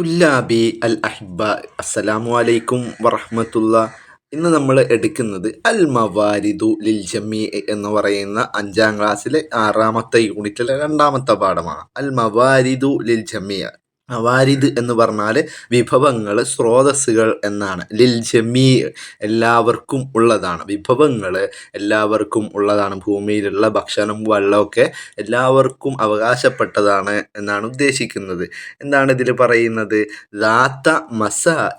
തുല്ലാബി അൽ അഹിബ അസ്സലാമു അലൈക്കും വറഹമത്തുള്ള. ഇന്ന് നമ്മൾ എടുക്കുന്നത് അൽ മവാരിദു ലിൽ ജമീ എന്ന് പറയുന്ന അഞ്ചാം ക്ലാസ്സിലെ ആറാമത്തെ യൂണിറ്റിലെ രണ്ടാമത്തെ പാഠമാണ്. അൽ മവാരിദു ലിൽ ജമീ മവാരിദ് എന്ന് പറഞ്ഞാൽ വിഭവങ്ങൾ സ്രോതസ്സുകൾ എന്നാണ്. ലിൽ ജമീ എല്ലാവർക്കും ഉള്ളതാണ്. വിഭവങ്ങൾ എല്ലാവർക്കും ഉള്ളതാണ്. ഭൂമിയിലുള്ള ഭക്ഷണം വെള്ളമൊക്കെ എല്ലാവർക്കും അവകാശപ്പെട്ടതാണ് എന്നാണ് ഉദ്ദേശിക്കുന്നത്. എന്താണ് ഇതിൽ പറയുന്നത്? ദാത്ത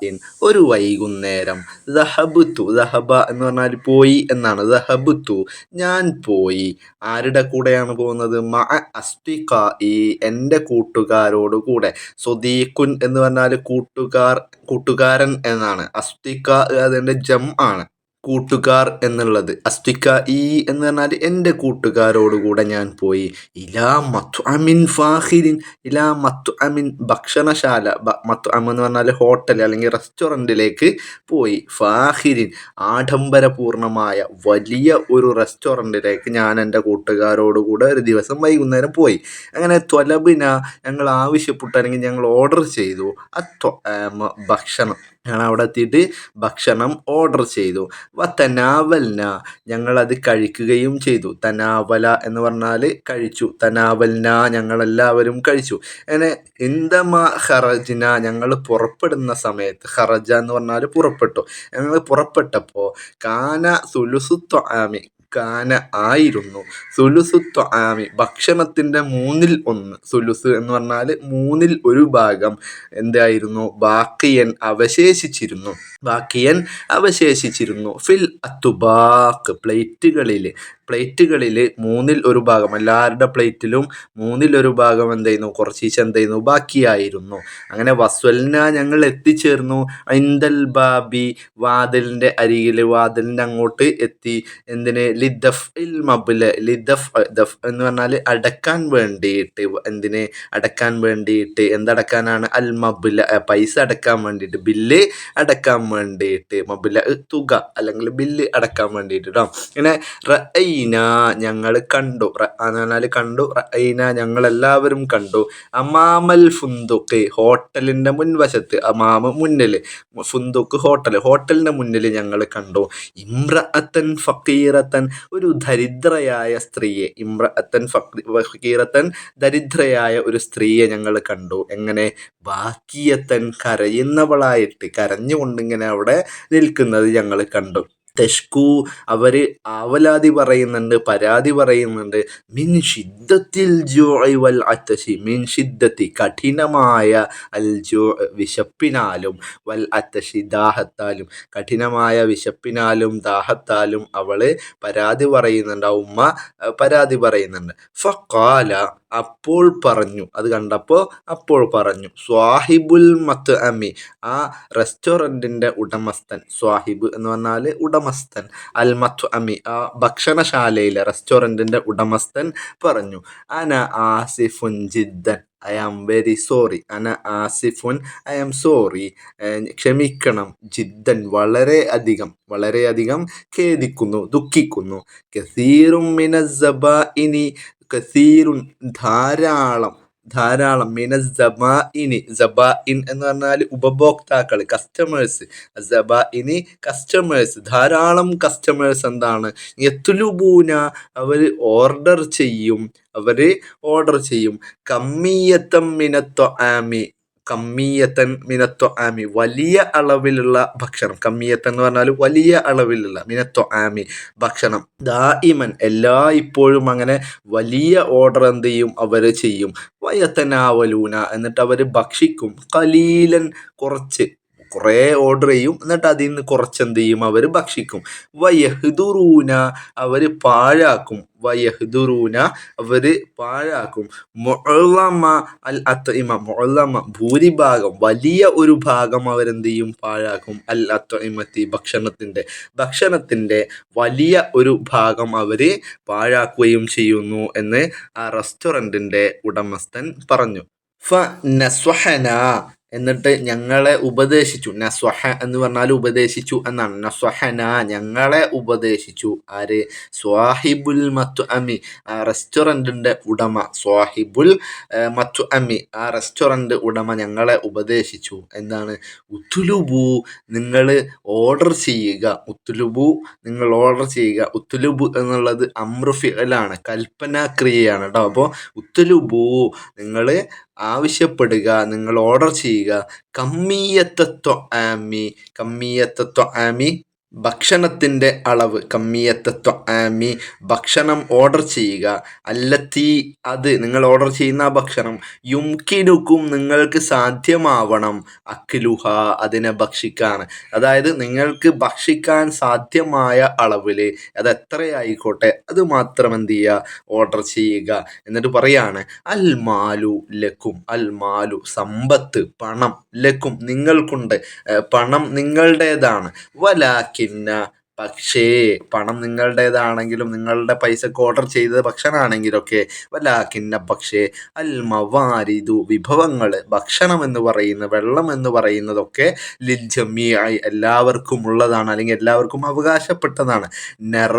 ഇൻ ഒരു വൈകുന്നേരം. ദഹബുത്തു ദഹബ എന്ന് പറഞ്ഞാൽ പോയി എന്നാണ്. ദഹബുത്തു ഞാൻ പോയി. ആരുടെ കൂടെയാണ് പോകുന്നത്? മ അസ്തിക ഈ എന്റെ കൂട്ടുകാരോട് കൂടെ. സ്വദീഖുൻ എന്ന് പറഞ്ഞാൽ കൂട്ടുകാർ കൂട്ടുകാരൻ എന്നാണ്. അസ്തിക അതിന്റെ ജം ആണ്. കൂട്ടുകാർ എന്നുള്ളത്. അസ്തിക്ക ഈ എന്ന് പറഞ്ഞാൽ എന്റെ കൂട്ടുകാരോടുകൂടെ ഞാൻ പോയി. ഇലാ മത്തു അമിൻ ഫാഹിരിൻ ഇലാ മത്തു അമിൻ ഭക്ഷണശാല മത്തു അമ എന്ന് പറഞ്ഞാൽ ഹോട്ടൽ അല്ലെങ്കിൽ റെസ്റ്റോറന്റിലേക്ക് പോയി. ഫാഹിരിൻ ആഡംബരപൂർണമായ വലിയ ഒരു റെസ്റ്റോറന്റിലേക്ക് ഞാൻ എന്റെ കൂട്ടുകാരോടുകൂടെ ഒരു ദിവസം വൈകുന്നേരം പോയി. അങ്ങനെ ത്വലബിന ഞങ്ങൾ ആവശ്യപ്പെട്ടു അല്ലെങ്കിൽ ഞങ്ങൾ ഓർഡർ ചെയ്തു. അത്വ ഭക്ഷണം. ഞങ്ങൾ അവിടെ എത്തിയിട്ട് ഭക്ഷണം ഓർഡർ ചെയ്തു. വ തനാവൽന ഞങ്ങളത് കഴിക്കുകയും ചെയ്തു. തനാവല എന്ന് പറഞ്ഞാൽ കഴിച്ചു. തനാവൽന ഞങ്ങളെല്ലാവരും കഴിച്ചു. അങ്ങനെ എന്തമാ ഹറജിന ഞങ്ങൾ പുറപ്പെടുന്ന സമയത്ത് ഹറജ എന്ന് പറഞ്ഞാൽ പുറപ്പെട്ടു. ഞങ്ങൾ പുറപ്പെട്ടപ്പോൾ കാന സുലുസുത്വ ആമി കാന ആയിരുന്നു. സുലുസു ത്വാമി ഭക്ഷണത്തിന്റെ മൂന്നിൽ ഒന്ന്. സുലുസ് എന്ന് പറഞ്ഞാൽ മൂന്നിൽ ഒരു ഭാഗം എന്തായിരുന്നു? ബാക്കിയൻ അവശേഷിച്ചിരുന്നു. ബാക്കിയൻ അവശേഷിച്ചിരുന്നു. ഫിൽ അത്തുബാക്ക് പ്ലേറ്റുകളിൽ പ്ലേറ്റുകളിൽ മൂന്നിൽ ഒരു ഭാഗം എല്ലാവരുടെ പ്ലേറ്റിലും മൂന്നിൽ ഒരു ഭാഗം എന്തായിരുന്നു കുറച്ചീശ് എന്തായിരുന്നു ബാക്കിയായിരുന്നു. അങ്ങനെ വസ്വലിന ഞങ്ങൾ എത്തിച്ചേർന്നു. ഇന്ദൽ ബാബി വാതിലിന്റെ അരികിൽ വാതിലിന്റെ അങ്ങോട്ട് എത്തി. എന്തിന്? ലിദഫ് ഇൽ മബിൽ. ലിദഫ് ദഫ് എന്ന് പറഞ്ഞാൽ അടക്കാൻ വേണ്ടിയിട്ട്. എന്തിന്? അടക്കാൻ വേണ്ടിയിട്ട്. എന്തടക്കാനാണ്? അൽ മബില. പൈസ അടക്കാൻ വേണ്ടിയിട്ട്. ബില്ല് അടക്കാൻ വേണ്ടിയിട്ട്. മബില തുക അല്ലെങ്കിൽ ബില്ല് അടക്കാൻ വേണ്ടിയിട്ട് കേട്ടോ ഇങ്ങനെ റൈന ഞങ്ങൾ കണ്ടു. എന്ന് പറഞ്ഞാൽ കണ്ടു. ഞങ്ങൾ ഞങ്ങളെല്ലാവരും കണ്ടു. അമാമൽ ഫുന്തുക്ക് ഹോട്ടലിന്റെ മുൻവശത്ത് അമാമ മുന്നിൽ ഫുന്തുക്ക് ഹോട്ടൽ ഹോട്ടലിന്റെ മുന്നിൽ ഞങ്ങൾ കണ്ടു. ഇമ്രഅത്തൻ ഫക്കീറത്തൻ ഒരു ദരിദ്രയായ സ്ത്രീയെ ഇമ്രഅത്തൻ ഫക്കീറത്തൻ ദരിദ്രയായ ഒരു സ്ത്രീയെ ഞങ്ങൾ കണ്ടു. എങ്ങനെ? ബാക്കിയത്തൻ കരയുന്നവളായിട്ട് കരഞ്ഞുകൊണ്ടിങ്ങനെ അവിടെ നിൽക്കുന്നത് ഞങ്ങൾ കണ്ടു. തെഷ്കു അവർ ആവലാതി പറയുന്നുണ്ട് പരാതി പറയുന്നുണ്ട്. മിൻ ഷിദ്ദത്തിൽ വൽ അത്തശി മിൻ ഷിദ്ദത്തി കഠിനമായ അൽ ജോ വിശപ്പിനാലും വൽ അത്തശി ദാഹത്താലും. കഠിനമായ വിശപ്പിനാലും ദാഹത്താലും അവൾ പരാതി പറയുന്നുണ്ട് ആ ഉമ്മ പരാതി പറയുന്നുണ്ട്. ഫക്കാല അപ്പോൾ പറഞ്ഞു. അത് കണ്ടപ്പോൾ അപ്പോൾ പറഞ്ഞു. സ്വാഹിബുൽ മത്ത് അമി ആ റെസ്റ്റോറന്റിന്റെ ഉടമസ്ഥൻ. സ്വാഹിബ് എന്ന് പറഞ്ഞാൽ ഉടമസ്ഥൻ. അൽ മത്തു അമി ആ ഭക്ഷണശാലയിലെ റെസ്റ്റോറന്റിന്റെ ഉടമസ്ഥൻ പറഞ്ഞു അന ആസിഫുൻ ജിദ്ദൻ ഐ ആം വെരി സോറി അന ആസിഫുൻ ഐ ആം സോറി ക്ഷമിക്കണം ജിദ്ദൻ വളരെ അധികം വളരെയധികം ഖേദിക്കുന്നു ദുഃഖിക്കുന്നു. കസീറും മിനസബ ഇനി കസീറുൻ ധാരാളം ധാരാളം. മിന ജബാ ഇനി ജബാ ഇൻ എന്ന് പറഞ്ഞാൽ ഉപഭോക്താക്കൾ കസ്റ്റമേഴ്സ് ജബാ ഇനി കസ്റ്റമേഴ്സ് ധാരാളം കസ്റ്റമേഴ്സ് എന്താണ്? എത്തുലുബൂന അവർ ഓർഡർ ചെയ്യും. അവർ ഓർഡർ ചെയ്യും. കമ്മിയത്തം മിനത്തൊ ആമി കമ്മിയത്തൻ മിനത്വ ആമി. വലിയ അളവിലുള്ള ഭക്ഷണം. കമ്മിയത്തൻ എന്ന് പറഞ്ഞാൽ വലിയ അളവിലുള്ള മിനത്വ ആമി ഭക്ഷണം. ദായിമൻ എല്ലാ ഇപ്പോഴും അങ്ങനെ വലിയ ഓർഡർ എന്ത് ചെയ്യും? അവർ ചെയ്യും. വയത്തനാവലൂന എന്നിട്ട് അവർ ഭക്ഷിക്കും. കലീലൻ കുറച്ച് കുറേ ഓർഡർ ചെയ്യും. എന്നിട്ട് അതിൽ നിന്ന് കുറച്ച് എന്ത് ചെയ്യും അവർ ഭക്ഷിക്കും. വയഹ്ദുറൂന അവർ പാഴാക്കും. വയഹ്ദുറൂന അവർ പാഴാക്കും. മൊഴമ അൽ അത്തഇമ മൊഴമ ഭൂരിഭാഗം വലിയ ഒരു ഭാഗം അവരെന്ത് ചെയ്യും പാഴാക്കും. അൽ അത്തഇമത്തി ഭക്ഷണത്തിന്റെ ഭക്ഷണത്തിന്റെ വലിയ ഒരു ഭാഗം അവർ പാഴാക്കുകയും ചെയ്യുന്നു എന്ന് ആ റെസ്റ്റോറന്റിന്റെ ഉടമസ്ഥൻ പറഞ്ഞു. ഫ നസ്വഹന എന്നിട്ട് ഞങ്ങളെ ഉപദേശിച്ചു. നസ്വഹ എന്ന് പറഞ്ഞാൽ ഉപദേശിച്ചു എന്നാണ്. നസ്വഹന ഞങ്ങളെ ഉപദേശിച്ചു. ആര്? സ്വാഹിബുൽ മത്തു അമി ആ റെസ്റ്റോറന്റിന്റെ ഉടമ. സ്വാഹിബുൽ മത്തു അമി ആ റെസ്റ്റോറന്റ് ഉടമ ഞങ്ങളെ ഉപദേശിച്ചു. എന്താണ്? ഉത്തുലുബു നിങ്ങൾ ഓർഡർ ചെയ്യുക. ഉത്തുലുബു നിങ്ങൾ ഓർഡർ ചെയ്യുക. ഉത്തുലുബു എന്നുള്ളത് അമ്രുഫിലാണ് കൽപ്പന ക്രിയയാണ് കേട്ടോ അപ്പോൾ ഉത്തുലുബു നിങ്ങൾ ആവശ്യപ്പെടുക നിങ്ങൾ ഓർഡർ ചെയ്യുക. കമ്മിയത്തത്വ ആമി കമ്മിയത്തത്വ ആമി ഭക്ഷണത്തിന്റെ അളവ് കമ്മിയത്തത്വ ആമി ഭക്ഷണം ഓർഡർ ചെയ്യുക. അല്ലത്തി അത് നിങ്ങൾ ഓർഡർ ചെയ്യുന്ന ആ ഭക്ഷണം യുംകിനുക്കും നിങ്ങൾക്ക് സാധ്യമാവണം. അഖിലുഹ അതിനെ ഭക്ഷിക്കാൻ അതായത് നിങ്ങൾക്ക് ഭക്ഷിക്കാൻ സാധ്യമായ അളവിൽ അത് എത്രയായിക്കോട്ടെ അത് മാത്രം എന്ത് ചെയ്യുക ഓർഡർ ചെയ്യുക. എന്നിട്ട് പറയാണ് അൽമാലു ലക്കും അൽമാലു സമ്പത്ത് പണം ലക്കും നിങ്ങൾക്കുണ്ട്. പണം നിങ്ങളുടേതാണ്. വലാക്കിന്ന പക്ഷേ പണം നിങ്ങളുടേതാണെങ്കിലും നിങ്ങളുടെ പൈസക്ക് ഓർഡർ ചെയ്ത ഭക്ഷണമാണെങ്കിലൊക്കെ വലാക്കിന്ന പക്ഷേ അൽ മവാരിദു വിഭവങ്ങൾ ഭക്ഷണം എന്ന് പറയുന്ന വെള്ളം എന്ന് പറയുന്നതൊക്കെ ലിൽ ജമ്മിയായി എല്ലാവർക്കും ഉള്ളതാണ് അല്ലെങ്കിൽ എല്ലാവർക്കും അവകാശപ്പെട്ടതാണ്. നെറ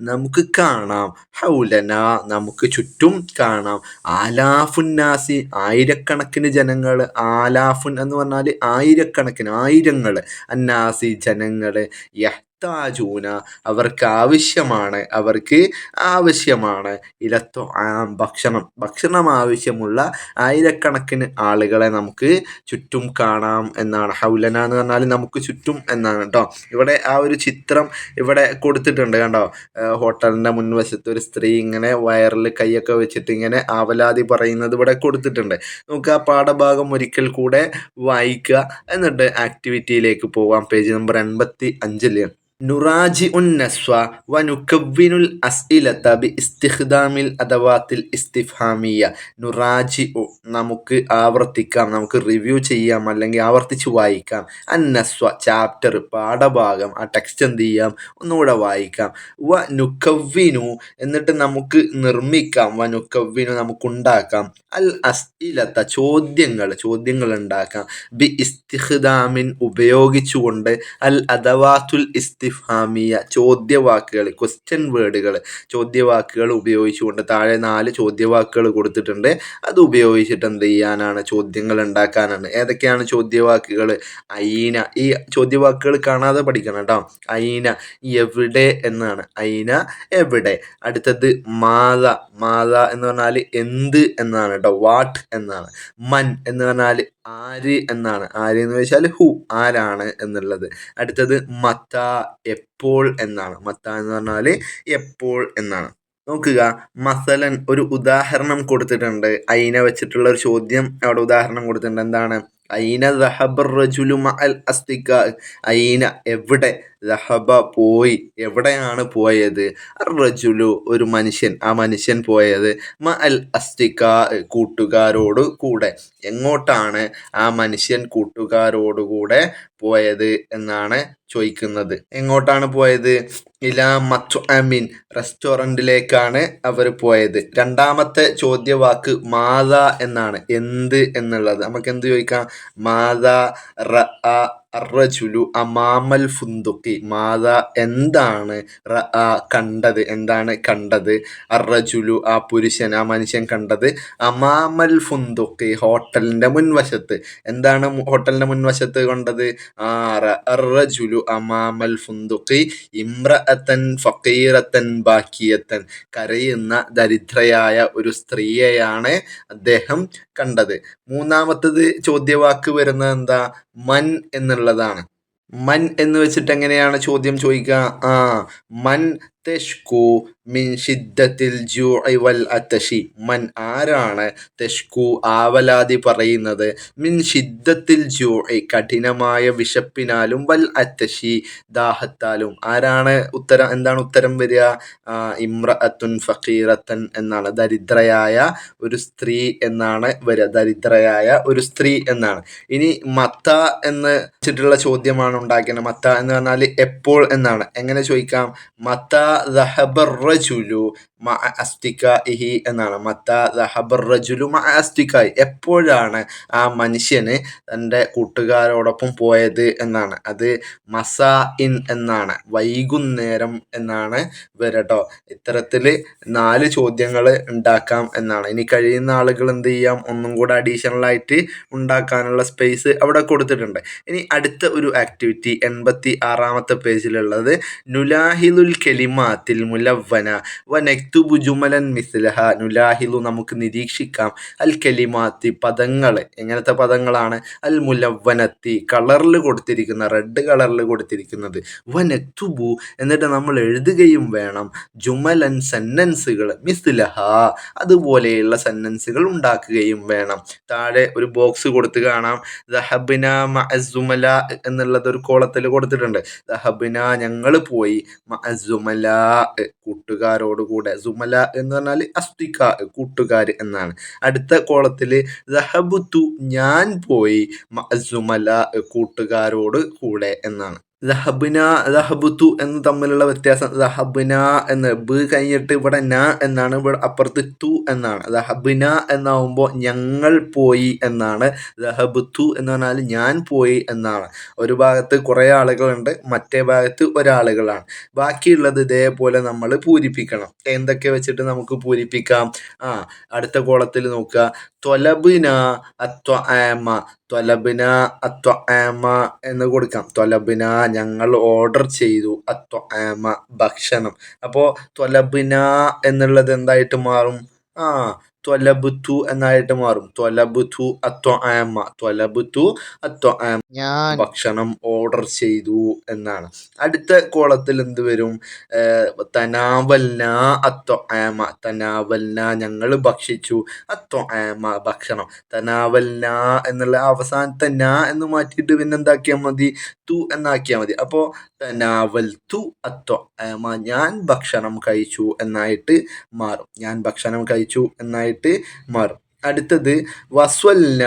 നമുക്ക് കാണാം ഹൗലന നമുക്ക് ചുറ്റും കാണാം. ആലാഫുന്നാസി ആയിരക്കണക്കിന് ജനങ്ങൾ ആലാഫുൻ എന്ന് പറഞ്ഞാൽ ആയിരക്കണക്കിന് ആയിരങ്ങൾ അന്നാസി ജനങ്ങൾ യഹ്താജൂന അവർക്ക് ആവശ്യമാണ് അവർക്ക് ആവശ്യമാണ്. ഇലത്തോ ഭക്ഷണം. ഭക്ഷണം ആവശ്യമുള്ള ആയിരക്കണക്കിന് ആളുകളെ നമുക്ക് ചുറ്റും കാണാം എന്നാണ്. ഹൗലന എന്ന് പറഞ്ഞാൽ നമുക്ക് ചുറ്റും എന്നാണ് കേട്ടോ. ഇവിടെ ആ ഒരു ചിത്രം ഇവിടെ കൊടുത്തിട്ടുണ്ട് കണ്ടോ? ഹോട്ടലിന്റെ മുൻവശത്ത് ഒരു സ്ത്രീ ഇങ്ങനെ വയറിൽ കൈയൊക്കെ വെച്ചിട്ട് ഇങ്ങനെ ആവലാതി പറയുന്നത് ഇവിടെ കൊടുത്തിട്ടുണ്ട്. നമുക്ക് ആ പാഠഭാഗം ഒരിക്കൽ കൂടെ വായിക്കുക. എന്നിട്ട് ആക്ടിവിറ്റിയിലേക്ക് പോവാം. പേജ് നമ്പർ എൺപത്തി അഞ്ചിൽ നമുക്ക് ആവർത്തിക്കാം നമുക്ക് റിവ്യൂ ചെയ്യാം അല്ലെങ്കിൽ ആവർത്തിച്ച് വായിക്കാം. അന്നസ്വ ചാപ്റ്റർ പാഠഭാഗം ആ ടെക്സ്റ്റ് എന്ത് ചെയ്യാം? ഒന്നുകൂടെ വായിക്കാം. വ നുക്കവ്വിനു എന്നിട്ട് നമുക്ക് നിർമ്മിക്കാം. വ നുക്കവ്വിനു നമുക്ക് ഉണ്ടാക്കാം അൽ അസ്ഇലത്ത ചോദ്യങ്ങൾ ചോദ്യങ്ങൾ ഉണ്ടാക്കാം. ബി ഇസ്തിഹ്ദാമിൻ ഉപയോഗിച്ചുകൊണ്ട് അൽ അദവാത്തുൽ ഇസ്തിഫാമിയ ചോദ്യവാക്കുകൾ ക്വസ്റ്റ്യൻ വേർഡുകൾ ചോദ്യവാക്കുകൾ ഉപയോഗിച്ചുകൊണ്ട് താഴെ നാല് ചോദ്യവാക്കുകൾ കൊടുത്തിട്ടുണ്ട്. അത് ഉപയോഗിച്ചിട്ട് എന്ത് ചെയ്യാനാണ്? ചോദ്യങ്ങൾ ഉണ്ടാക്കാനാണ്. ഏതൊക്കെയാണ് ചോദ്യവാക്കുകൾ? അയിന. ഈ ചോദ്യവാക്കുകൾ കാണാതെ പഠിക്കണം കേട്ടോ. അയിന എവിടെ എന്നാണ്. അയിന എവിടെ? അടുത്തത് മാത. മാത എന്ന് പറഞ്ഞാൽ എന്ത് എന്നാണ് കേട്ടോ. വാട്ട് എന്നാണ്. മൻ എന്ന് പറഞ്ഞാൽ ആര് എന്നാണ്? ആര് എന്ന് വെച്ചാൽ ഹു ആരാണ് എന്നുള്ളത്. അടുത്തത് മത്ത എപ്പോൾ എന്നാണ്. മത്ത എന്ന് പറഞ്ഞാൽ എപ്പോൾ എന്നാണ്. നോക്കുക മസലൻ ഒരു ഉദാഹരണം കൊടുത്തിട്ടുണ്ട്. അയിന വെച്ചിട്ടുള്ള ഒരു ചോദ്യം അവിടെ ഉദാഹരണം കൊടുത്തിട്ടുണ്ട്. എന്താണ്? അയിന ദഹബർ റജുലു മഅൽ അസ്തിക അയിന എവിടെ ദഹബ പോയി? എവിടെയാണ് പോയത്? റജുലു ഒരു മനുഷ്യൻ ആ മനുഷ്യൻ പോയത് മ അൽ അസ്തിക കൂട്ടുകാരോട് കൂടെ. എങ്ങോട്ടാണ് ആ മനുഷ്യൻ കൂട്ടുകാരോടുകൂടെ പോയത് എന്നാണ് ചോദിക്കുന്നത്. എങ്ങോട്ടാണ് പോയത്? ഇലാ മത്തു അമീൻ റെസ്റ്റോറന്റിലേക്കാണ് അവർ പോയത്. രണ്ടാമത്തെ ചോദ്യവാക്ക് മാത എന്നാണ്. എന്ത് എന്നുള്ളത്. നമുക്ക് എന്ത് ചോദിക്കാം? മാത റ അറജുലു അമാമൽ ഫുന്തുക്കി മാത എന്താണ് കണ്ടത്? എന്താണ് കണ്ടത്? അറജുലു ആ പുരുഷൻ ആ മനുഷ്യൻ കണ്ടത്? അമാമൽ ഫുന്തുക്കി ഹോട്ടലിന്റെ മുൻവശത്ത്. എന്താണ് ഹോട്ടലിന്റെ മുൻവശത്ത് കണ്ടത്? അറജുലു അമാമൽ ഫുന്തുക്കി ഇമ്രഅത്തൻ ഫക്കീറത്തൻ ബാക്കിയത്തൻ കരയുന്ന ദരിദ്രയായ ഒരു സ്ത്രീയെയാണ് അദ്ദേഹം കണ്ടത്. മൂന്നാമത്തത് ചോദ്യവാക്ക് വരുന്നത് എന്താ? മൻ എന്നുള്ളതാണ്. മൻ എന്ന് വെച്ചിട്ട് എങ്ങനെയാണ് ചോദ്യം ചോദിക്കുക? ആ മൻ തെഷ്കു മിൻ ഷിദ്ദത്തിൽ ജൂഇ വൽ മൻ ആരാണ് തെഷ്കു ആവലാതി പറയുന്നത്? മിൻ ഷിദ്ദത്തിൽ ജൂഇ കഠിനമായ വിശപ്പിനാലും വൽ അത്തശി ദാഹത്താലും. ആരാണ് ഉത്തരം എന്താണ് ഉത്തരം വരിക? ഇമ്ര ഇമ്രഅത്തുൻ ഫക്കീറത്തൻ എന്നാണ്. ദരിദ്രയായ ഒരു സ്ത്രീ എന്നാണ് വരിക. ദരിദ്രയായ ഒരു സ്ത്രീ എന്നാണ്. ഇനി മത്ത എന്ന് വെച്ചിട്ടുള്ള ചോദ്യമാണ് ഉണ്ടാക്കിയത് മത്ത എന്ന് പറഞ്ഞാൽ എപ്പോൾ എന്നാണ്. എങ്ങനെ ചോദിക്കാം? മത്ത ദഹബർ റജുലു മഅ അസ്തികാഇഹി എന്നാണ്. മത്ത ദഹബർ റജുലു മഅ അസ്തികായി. എപ്പോഴാണ് ആ മനുഷ്യന് തന്റെ കൂട്ടുകാരോടൊപ്പം പോയത് എന്നാണ്. അത് മസാ ഇൻ എന്നാണ്. വൈകുന്നേരം എന്നാണ് വരട്ടോ. ഇത്തരത്തിൽ നാല് ചോദ്യങ്ങൾ ഉണ്ടാക്കാം എന്നാണ്. ഇനി കഴിയുന്ന ആളുകൾ എന്ത് ചെയ്യാം? ഒന്നും കൂടെ അഡീഷണൽ ആയിട്ട് ഉണ്ടാക്കാനുള്ള സ്പേസ് അവിടെ കൊടുത്തിട്ടുണ്ട്. ഇനി അടുത്ത ഒരു ആക്ടിവിറ്റി എൺപത്തി ആറാമത്തെ പേജിലുള്ളത് നുലാഹിലുൽ കെലിമാത്തിൽ മുലവന വ ജുമലൻ മിസ്ലഹ നുലാഹിലു നമുക്ക് നിരീക്ഷിക്കാം. അൽ കെലിമാത്തി പദങ്ങൾ എങ്ങനത്തെ പദങ്ങളാണ്? അൽ മുലവനത്തി കളറിൽ കൊടുത്തിരിക്കുന്ന റെഡ് കളറിൽ കൊടുത്തിരിക്കുന്നത്. വ നെക്തുബു എന്നിട്ട് നമ്മൾ എഴുതുകയും വേണം. ജുമലൻ സെന്നൻസുകൾ മിസ്ലഹ അതുപോലെയുള്ള സെന്നൻസുകൾ ഉണ്ടാക്കുകയും വേണം. താഴെ ഒരു ബോക്സ് കൊടുത്ത് കാണാം. ദഹബിന എന്നുള്ളത് ഒരു കോളത്തിൽ കൊടുത്തിട്ടുണ്ട്. ദഹബിന ഞങ്ങൾ പോയി മഅസുമല കൂട്ടുകാരോട് കൂടെ. സുമല എന്ന് പറഞ്ഞാൽ അസ്തിക കൂട്ടുകാർ എന്നാണ്. അടുത്ത കോളത്തിൽ ഞാൻ പോയി സുമല കൂട്ടുകാരോട് കൂടെ എന്നാണ്. ദഹബിന ദഹബുത്തു എന്ന് തമ്മിലുള്ള വ്യത്യാസം. ദഹബിന എന്ന് ബ് കഴിഞ്ഞിട്ട് ഇവിടെ ന എന്നാണ് ഇവിടെ അപ്പുറത്ത് തു എന്നാണ്. ദഹബിന എന്നാവുമ്പോൾ ഞങ്ങൾ പോയി എന്നാണ്. ദഹബുത്തു എന്ന് പറഞ്ഞാൽ ഞാൻ പോയി എന്നാണ്. ഒരു ഭാഗത്ത് കുറേ ആളുകളുണ്ട് മറ്റേ ഭാഗത്ത് ഒരാളുകളാണ്. ബാക്കിയുള്ളത് ഇതേപോലെ നമ്മൾ പൂരിപ്പിക്കണം. എന്തൊക്കെ വെച്ചിട്ട് നമുക്ക് പൂരിപ്പിക്കാം? ആ അടുത്ത കോളത്തിൽ നോക്കുക. ത്വലബിന അത്വ ആമ ത്വലബിന അത്വ ആമ എന്ന് കൊടുക്കാം. ത്വലബിന ഞങ്ങൾ ഓർഡർ ചെയ്തു. അത്വ ആമ ഭക്ഷണം. അപ്പോൾ ത്വലബിന എന്നുള്ളത് എന്തായിട്ട് മാറും? ആ ത്വലബുത്തു എന്നായിട്ട് മാറും. ത്വലബുത്തു ത്വലബുത്തു ഞാൻ ഭക്ഷണം ഓർഡർ ചെയ്തു എന്നാണ്. അടുത്ത കോളത്തിൽ എന്ത് വരും? തനാവൽന അത്വ ആമ തനാവൽന ഞങ്ങൾ ഭക്ഷിച്ചു. അത്വ ആമ ഭക്ഷണം. തനാവൽന എന്നുള്ള അവസാനത്തെ ന എന്ന് മാറ്റിയിട്ട് പിന്നെ എന്താക്കിയാൽ മതി? തു എന്നാക്കിയാൽ മതി. അപ്പോൾ തനാവൽ തു അത്വ ആമ ഞാൻ ഭക്ഷണം കഴിച്ചു എന്നായിട്ട് മാറും. ഞാൻ ഭക്ഷണം കഴിച്ചു എന്നായിട്ട് മാറും. അടുത്തത് വസ്വൽന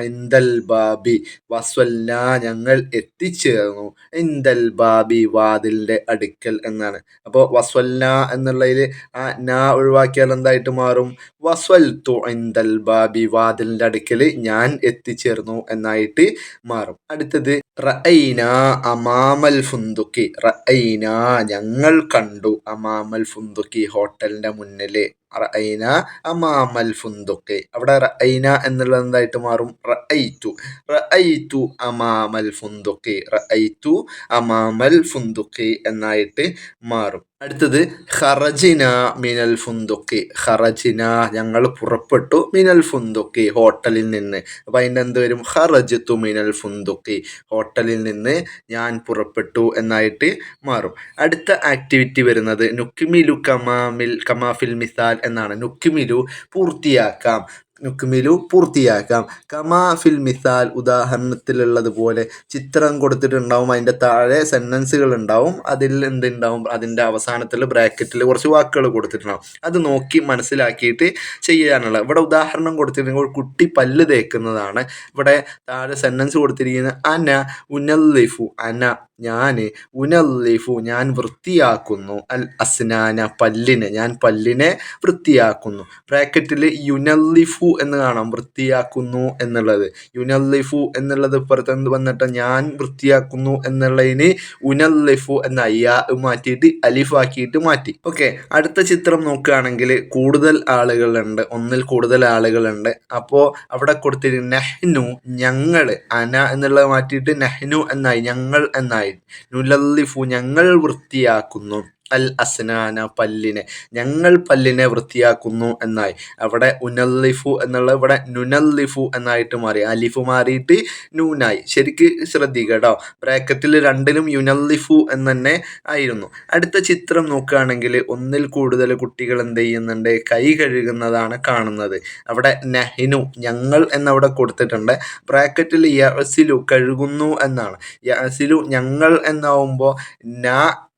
ഇന്ദൽ ബാബി. വസ്വല്ല ഞങ്ങൾ എത്തിച്ചേർന്നു. ഇന്ദൽ ബാബി വാതിലിന്റെ അടുക്കൽ എന്നാണ്. അപ്പോൾ വസ്വല്ല എന്നുള്ളതിൽ ആ ന ഒഴിവാക്കിയാൽ എന്തായിട്ട് മാറും? വസ്വൽ തു ഇന്ദൽ ബാബി വാതിലിന്റെ അടുക്കൽ ഞാൻ എത്തിച്ചേർന്നു എന്നായിട്ട് മാറും. അടുത്തത് റഅന അമാമൽ ഫുന്തുക്കി റഅന ഞങ്ങൾ കണ്ടു അമാമൽ ഫുന്തുക്കി ഹോട്ടലിന്റെ മുന്നിൽ. റഅൈന അമാമൽ ഫുന്തുക്കി അവിടെ റഅൈന എന്നുള്ളത് എന്തായിട്ട് മാറും? റഅയ്തു റഅയ്തു അമാമൽ ഫുന്തുക്കി റഅയ്തു അമാമൽ ഫുന്തുക്കി എന്നായിട്ട് മാറും. അടുത്തത് ഖറജിന മിനൽ ഫുന്തുക്കി ഖറജിന ഞങ്ങൾ പുറപ്പെട്ടു മിനൽ ഫുന്തുക്കി ഹോട്ടലിൽ നിന്ന്. അപ്പം അതിന്റെ എന്ത് വരും? ഖറജത്തു മിനൽ ഫുന്തുക്കി ഹോട്ടലിൽ നിന്ന് ഞാൻ പുറപ്പെട്ടു എന്നായിട്ട് മാറും. അടുത്ത ആക്ടിവിറ്റി വരുന്നത് നുക്കിമിലു കമാമിൽ കമാഫിൽ മിസാൽ എന്നാണ്. നുക്കിമിലു പൂർത്തിയാക്കാം. നുക്മിലു പൂർത്തിയാക്കാം. കമാ ഫിൽ മിസാൽ ഉദാഹരണത്തിലുള്ളതുപോലെ ചിത്രം കൊടുത്തിട്ടുണ്ടാവും അതിന്റെ താഴെ സെന്റൻസുകൾ ഉണ്ടാവും അതിൽ എന്തുണ്ടാവും അതിന്റെ അവസാനത്തിൽ ബ്രാക്കറ്റിൽ കുറച്ച് വാക്കുകൾ കൊടുത്തിട്ടുണ്ടാവും. അത് നോക്കി മനസ്സിലാക്കിയിട്ട് ചെയ്യാനുള്ള ഇവിടെ ഉദാഹരണം കൊടുത്തിട്ടുണ്ടെങ്കിൽ കുട്ടി പല്ല് തേക്കുന്നതാണ്. ഇവിടെ താഴെ സെന്റൻസ് കൊടുത്തിരിക്കുന്നത് അന ഉനല്ലിഫു അന ഞാൻ ഉനല്ലിഫു ഞാൻ വൃത്തിയാക്കുന്നു. അൽ അസ്നാന പല്ലിനെ ഞാൻ പല്ലിനെ വൃത്തിയാക്കുന്നു. ബ്രാക്കറ്റിൽ യുനല്ലിഫു എന്ന് കാണാം. വൃത്തിയാക്കുന്നു എന്നുള്ളത്. യുനല്ലിഫു എന്നുള്ളത് ഇപ്പുറത്ത് വന്നിട്ട്? ഞാൻ വൃത്തിയാക്കുന്നു എന്നുള്ളതിന് ഉനല്ലിഫു എന്ന അയ്യാ മാറ്റിയിട്ട് അലിഫാക്കിയിട്ട് മാറ്റി. ഓക്കെ അടുത്ത ചിത്രം നോക്കുകയാണെങ്കിൽ കൂടുതൽ ആളുകളുണ്ട്. ഒന്നിൽ കൂടുതൽ ആളുകളുണ്ട്. അപ്പോൾ അവിടെ കൊടുത്തിട്ട് നെഹ്നു ഞങ്ങൾ അന എന്നുള്ളത് മാറ്റിയിട്ട് നെഹ്നു എന്നായി ഞങ്ങൾ എന്നായി. നുലല്ലിഫു ഞങ്ങൾ വൃത്തിയാക്കുന്നു. അൽ അസ്നാന പല്ലിനെ. ഞങ്ങൾ പല്ലിനെ വൃത്തിയാക്കുന്നു എന്നായി. അവിടെ ഉനല്ലിഫു എന്നുള്ള ഇവിടെ നുനല്ലിഫു എന്നായിട്ട് മാറി. അലിഫു മാറിയിട്ട് നൂനായി. ശരിക്ക് ശ്രദ്ധിക്കുക കേട്ടോ ബ്രാക്കറ്റിൽ രണ്ടിലും യുനല്ലിഫു എന്ന് തന്നെ ആയിരുന്നു. അടുത്ത ചിത്രം നോക്കുകയാണെങ്കിൽ ഒന്നിൽ കൂടുതൽ കുട്ടികൾ എന്ത് ചെയ്യുന്നുണ്ട്? കൈ കഴുകുന്നതാണ് കാണുന്നത്. അവിടെ നഹിനു ഞങ്ങൾ എന്നവിടെ കൊടുത്തിട്ടുണ്ട്. ബ്രാക്കറ്റിൽ യസിലു കഴുകുന്നു എന്നാണ്. യസിലു ഞങ്ങൾ എന്നാവുമ്പോൾ ന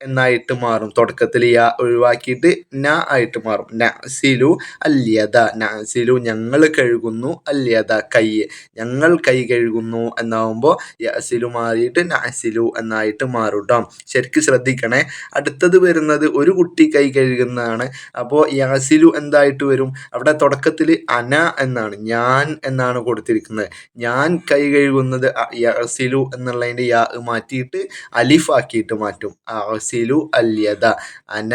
എന്നായിട്ട് മാറും. തുടക്കത്തിൽ യാ ഒഴിവാക്കിയിട്ട് ന ആയിട്ട് മാറും. നസിലു അല്യത നസിലു ഞങ്ങൾ കഴുകുന്നു അല്യത കൈ. ഞങ്ങൾ കൈ കഴുകുന്നു എന്നാവുമ്പോൾ യസിലു മാറിയിട്ട് നസിലു എന്നായിട്ട് മാറും കേട്ടോ ശരിക്കും ശ്രദ്ധിക്കണേ. അടുത്തത് വരുന്നത് ഒരു കുട്ടി കൈ കഴുകുന്നതാണ്. അപ്പോൾ യാസിലു എന്തായിട്ട് വരും? അവിടെ തുടക്കത്തിൽ അന എന്നാണ്. ഞാൻ എന്നാണ് കൊടുത്തിരിക്കുന്നത്. ഞാൻ കൈ കഴുകുന്നത് യാസിലു എന്നുള്ളതിന്റെ യാ മാറ്റിയിട്ട് അലിഫ് ആക്കിയിട്ട് മാറ്റും അസിലു അല്യത അന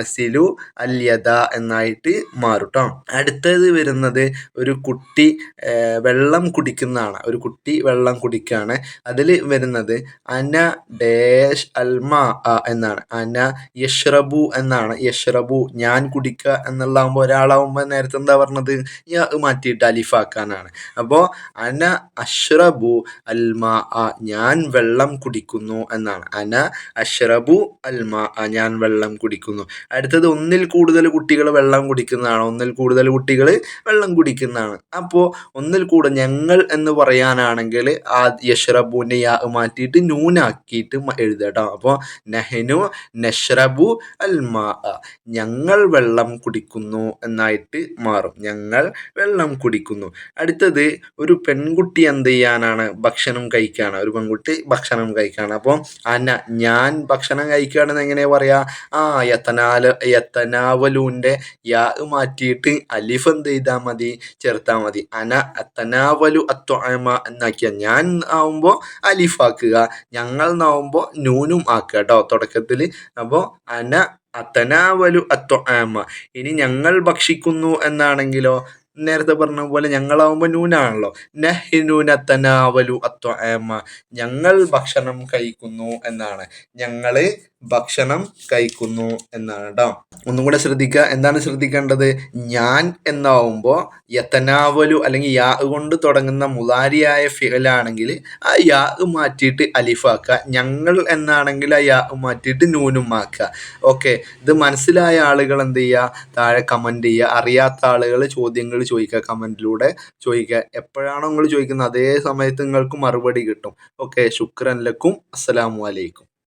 അസിലു അല്യത എന്നായിട്ട് മാറും ട്ടോ. അടുത്തത് വരുന്നത് ഒരു കുട്ടി വെള്ളം കുടിക്കുന്നതാണ്. ഒരു കുട്ടി വെള്ളം കുടിക്കുകയാണ് അതിൽ വരുന്നത് അന ഡേഷ് അൽമ എന്നാണ്. അന യഷ്റബു എന്നാണ്. യഷ്റബു ഞാൻ കുടിക്കുക എന്നുള്ളതാകുമ്പോൾ ഒരാളാവുമ്പോൾ നേരത്തെ എന്താ പറഞ്ഞത്? മാറ്റിയിട്ട് അലിഫാക്കാനാണ് അപ്പോൾ അന അഷ്റബു അൽമ ഞാൻ വെള്ളം കുടിക്കുന്നു എന്നാണ്. അന അഷ്റബു അൽമ ഞാൻ വെള്ളം കുടിക്കുന്നു. അടുത്തത് ഒന്നിൽ കൂടുതൽ കുട്ടികൾ വെള്ളം കുടിക്കുന്നതാണ്. ഒന്നിൽ കൂടുതൽ കുട്ടികൾ വെള്ളം കുടിക്കുന്നതാണ്. അപ്പോൾ ഒന്നിൽ കൂടുതൽ ഞങ്ങൾ എന്ന് പറയാനാണെങ്കിൽ ആ യഷ്റബുവിന്റെ മാറ്റിയിട്ട് നൂനാക്കിയിട്ട് എഴുതട്ടോ. അപ്പോൾ നെഹനു നഷ്റബു അൽമാ ഞങ്ങൾ വെള്ളം കുടിക്കുന്നു എന്നായിട്ട് മാറും. ഞങ്ങൾ വെള്ളം കുടിക്കുന്നു. അടുത്തത് ഒരു പെൺകുട്ടി എന്ത് ചെയ്യാനാണ്? ഭക്ഷണം കഴിക്കാനാണ് ഒരു പെൺകുട്ടി ഭക്ഷണം കഴിക്കാനാണ് അപ്പോൾ അന ഞാൻ ഭക്ഷണം കഴിക്കുകയാണെന്ന് എങ്ങനെയാ പറയാ? ആ യത്തനാല യത്തനാവലുവിന്റെ യാ മാറ്റിയിട്ട് അലിഫ് എന്ത് ചെയ്താൽ മതി? ചേർത്താൽ മതി. അന അത്തനാവലു അത്വമ എന്നാക്കിയ ഞാൻ ആവുമ്പോൾ അലിഫാക്കുക. ഞങ്ങൾ എന്നാവുമ്പോൾ നൂനും ആക്കുക കേട്ടോ തുടക്കത്തിൽ അപ്പോൾ അന അത്തനാവലു അത്വമ ഇനി ഞങ്ങൾ ഭക്ഷിക്കുന്നു എന്നാണെങ്കിലോ? നേരത്തെ പറഞ്ഞ പോലെ ഞങ്ങളാവുമ്പോൾ നൂനാണല്ലോ. നഹിനൂനത്തനാവലു അത്വമ ഞങ്ങൾ ഭക്ഷണം കഴിക്കുന്നു എന്നാണ്. ഞങ്ങൾ ഭക്ഷണം കഴിക്കുന്നു എന്നാണ് കേട്ടോ ഒന്നും കൂടെ ശ്രദ്ധിക്കുക എന്താണ് ശ്രദ്ധിക്കേണ്ടത്? ഞാൻ എന്നാവുമ്പോൾ യത്തനാവലു അല്ലെങ്കിൽ യാ കൊണ്ട് തുടങ്ങുന്ന മുതാരിയായ ഫിലാണെങ്കിൽ ആ യാ മാറ്റിയിട്ട് അലിഫാക്കുക ഞങ്ങൾ എന്നാണെങ്കിൽ ആ യാ മാറ്റിയിട്ട് നൂനും ആക്കുക ഓക്കെ. ഇത് മനസ്സിലായ ആളുകൾ എന്ത് ചെയ്യുക താഴെ കമന്റ് ചെയ്യുക അറിയാത്ത ആളുകൾ ചോദ്യങ്ങൾ ചോദിക്കുക കമന്റിലൂടെ ചോദിക്കുക. എപ്പോഴാണോ നിങ്ങൾ ചോദിക്കുന്നത് അതേ സമയത്ത് നിങ്ങൾക്ക് മറുപടി കിട്ടും. ഓക്കെ ശുക്രൻ ലക്കും അസ്സലാമു അലൈക്കും.